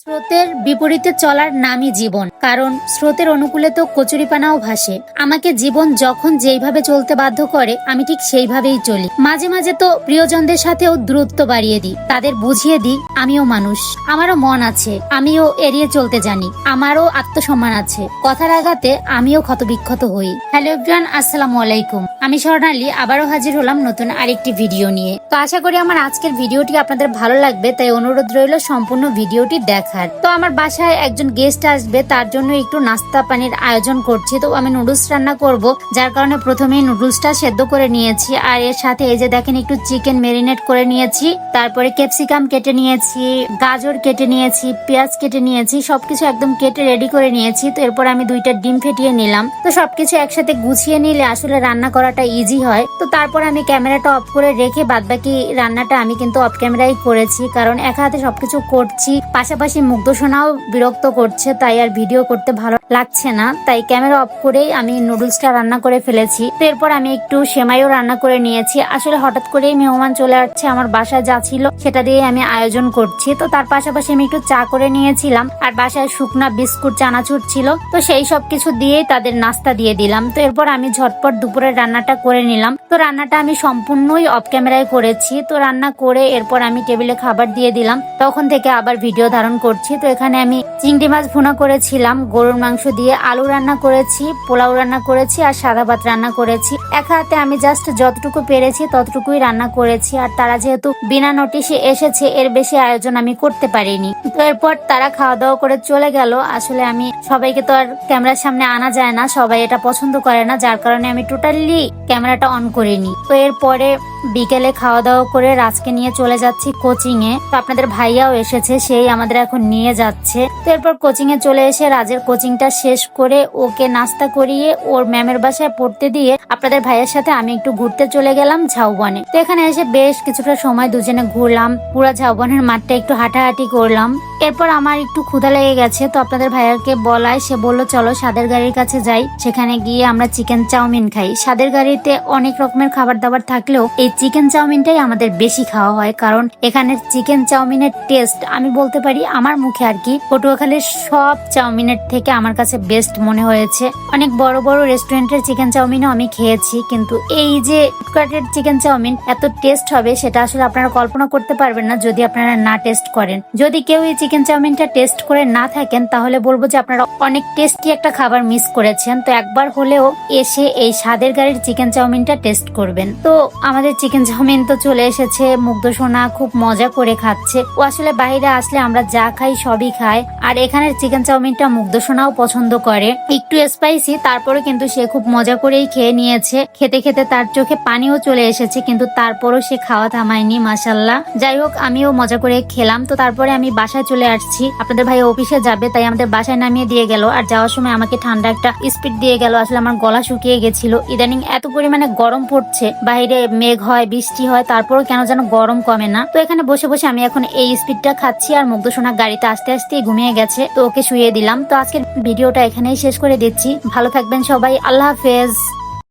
স্রোতের বিপরীতে চলার নামই জীবন, কারণ স্রোতের অনুকূলে তো কচুরিপানাও ভাসে। আমাকে জীবন যখন যেইভাবে চলতে বাধ্য করে, আমি ঠিক সেইভাবেই চলি। মাঝে মাঝে তো প্রিয়জনদের সাথেও দূরত্ব বাড়িয়ে দিই। তাদের বুঝিয়ে দিই, আমিও মানুষ। আমারও মন আছে, আমিও এড়িয়ে চলতে জানি। আমারও আত্মসম্মান আছে। কথার আঘাতে আমিও ক্ষতবিক্ষত হই। হ্যালো এভরিওয়ান, আসসালামু আলাইকুম। আমি স্বর্ণালী আবারও হাজির হলাম নতুন আরেকটি ভিডিও নিয়ে। তো আশা করি আমার আজকের ভিডিওটি আপনাদের ভালো লাগবে, তাই অনুরোধ রইল সম্পূর্ণ ভিডিওটি দেখার তো আমার বাসায় একজন গেস্ট আসবে, তার জন্য একটু নাস্তা পানির আয়োজন করছি। তো আমি নুডলস রান্না করব, যার কারণে প্রথমেই নুডলসটা সেদ্ধ করে নিয়েছি। আর এর সাথে এই যে দেখেন, একটু চিকেন মেরিনেট করে নিয়েছি, তারপরে ক্যাপসিকাম কেটে নিয়েছি, গাজর কেটে নিয়েছি, পেঁয়াজ কেটে নিয়েছি, সবকিছু একদম কেটে রেডি করে নিয়েছি। তো এরপর আমি দুইটা ডিম ফেটিয়ে নিলাম। তো সবকিছু একসাথে গুছিয়ে নিলে আসলে রান্না করাটা ইজি হয়। তো তারপর আমি ক্যামেরাটা অফ করে রেখে বাদবাকি রান্নাটা আমি কিন্তু অফ ক্যামেরাই করেছি, কারণ এক হাতে সবকিছু করছি। পাশাপাশি মুগ্ধসোনাও বিরক্ত করছে, তাই আর ভিডিও করতে ভালো লাগছে না। তাই ক্যামেরা অফ করেই আমি নুডলসটা রান্না করে ফেলেছি। তো এরপর আমি একটু সেমাইও রান্না করে নিয়েছি। আসলে হঠাৎ করেই মেহমান চলে আসছে, আমার বাসায় যা ছিল সেটা দিয়ে আমি আয়োজন করছি। তো তার পাশাপাশি আমি একটু চা করে নিয়েছিলাম, আর বাসায় শুকনা বিস্কুট, চানাচুর ছিল। তো সেই সব কিছু দিয়েই তাদের নাস্তা দিয়ে দিলাম। তো এরপর আমি ঝটপট দুপুরের রান্নাটা করে নিলাম। তো রান্নাটা আমি সম্পূর্ণই অফ ক্যামেরায় করেছি। তো রান্না করে এরপর আমি টেবিলে খাবার দিয়ে দিলাম। তখন থেকে আবার ভিডিও ধারণ করছি। তো এখানে আমি চিংড়ি মাছ ভুনা করেছিলাম, গরুর মাংস দিয়ে আলু রান্না করেছি, পোলাও রান্না করেছি আর সাদা ভাত রান্না করেছি। এক হাতে আমি জাস্ট যতটুকু পেরেছি ততটুকুই রান্না করেছি আর তারা যেহেতু বিনা নোটিশে এসেছে, এর বেশি আয়োজন আমি করতে পারিনি। তো এরপর তারা খাওয়া দাওয়া করে চলে গেল। আসলে আমি সবাইকে তো আর ক্যামেরার সামনে আনা যায় না, সবাই এটা পছন্দ করে না, যার কারণে আমি টোটালি ক্যামেরাটা অন করিনি। তো এরপরে বিকেলে খাওয়া দাওয়া করে রাজকে নিয়ে চলে যাচ্ছি কোচিং এ তো আপনাদের ভাইয়াও এসেছে, সেই আমাদের এখন নিয়ে যাচ্ছে। তো এরপর কোচিং এ চলে এসে রাজের কোচিংটা শেষ করে ওকে নাস্তা করিয়ে ওর ম্যামের বাসায় পড়তে দিয়ে আপনাদের ভাইয়ের সাথে আমি একটু ঘুরতে চলে গেলাম ঝাউবনে। তো এখানে এসে বেশ কিছুটা সময় দুজনে ঘুরলাম, পুরা ঝাউবনের মাঠটা একটু হাঁটাহাঁটি করলাম। এরপর আমার একটু ক্ষুধা লেগে গেছে, তো আপনাদের ভাইয়াকে বলায় সে বলল, চলো সাদের গাড়ির কাছে যাই, সেখানে গিয়ে আমরা চিকেন চাউমিন খাই। সাদের গাড়িতে অনেক রকমের খাবার দাবার থাকলেও এই চিকেন চাউমিনটাই আমাদের বেশি খাওয়া হয়, কারণ এখানের চিকেন চাউমিনের টেস্ট আমি বলতে পারি আমার মুখে আর কি। পটুয়াখালীর সব চাউমিনের থেকে আমার কাছে বেস্ট মনে হয়েছে। অনেক বড় বড় রেস্টুরেন্টের চিকেন চাউমিনও আমি খেয়েছি, কিন্তু এই যে ফুটকাটের চিকেন চাউমিন এত টেস্ট হবে, সেটা আসলে আপনারা কল্পনা করতে পারবেন না যদি আপনারা না টেস্ট করেন। যদি কেউ এই চিকেন চাউমিনটা টেস্ট করে না থাকেন, তাহলে বলব যে আপনারা অনেক টেস্টি একটা খাবার মিস করেছেন। তো একবার হলেও এসে এই স্বাদের গাড়ির চিকেন চাউমিনটা টেস্ট করবেন। তো আমাদের চিকেন চাউমিন তো চলে এসেছে, মুগ্ধ সোনা খুব মজা করে খাচ্ছে। ও আসলে বাইরে আসলে আমরা যা খাই সবই খায়। আর এখানের চিকেন চাউমিনটা মুগ্ধ সোনাও পছন্দ করে। একটু স্পাইসি তারপরে কিন্তু সে খুব মজা করেই খেয়ে নিয়েছে। খেতে খেতে তার চোখে পানিও চলে এসেছে, কিন্তু তারপরও সে খাওয়া থামায়নি মাসাল্লাহ যাই হোক, আমিও মজা করে খেলাম। তো তারপরে আমি বাসায় চলে আসছি। আপনাদের ভাই অফিসে যাবে, তাই আমাদের বাসায় নামিয়ে দিয়ে গেল। আর যাওয়ার সময় আমাকে ঠান্ডা একটা স্পিড দিয়ে গেল। আসলে আমার গলা শুকিয়ে গেছিল। ইদানিং এত পরিমাণে গরম পড়ছে। বাইরে মেঘ হয়, বৃষ্টি হয়, তারপরও কেন যেন গরম কমে না। তো এখানে বসে বসে আমি এখন এই স্পিডটা খাচ্ছি আর মুগ্ধ সোনা গাড়িতে আস্তে আস্তে ঘুমিয়ে গেছে। তো ওকে শুয়ে দিলাম। তো আজকের ভিডিওটা এখানেই শেষ করে দিচ্ছি। ভালো থাকবেন সবাই। আল্লাহ হাফেজ।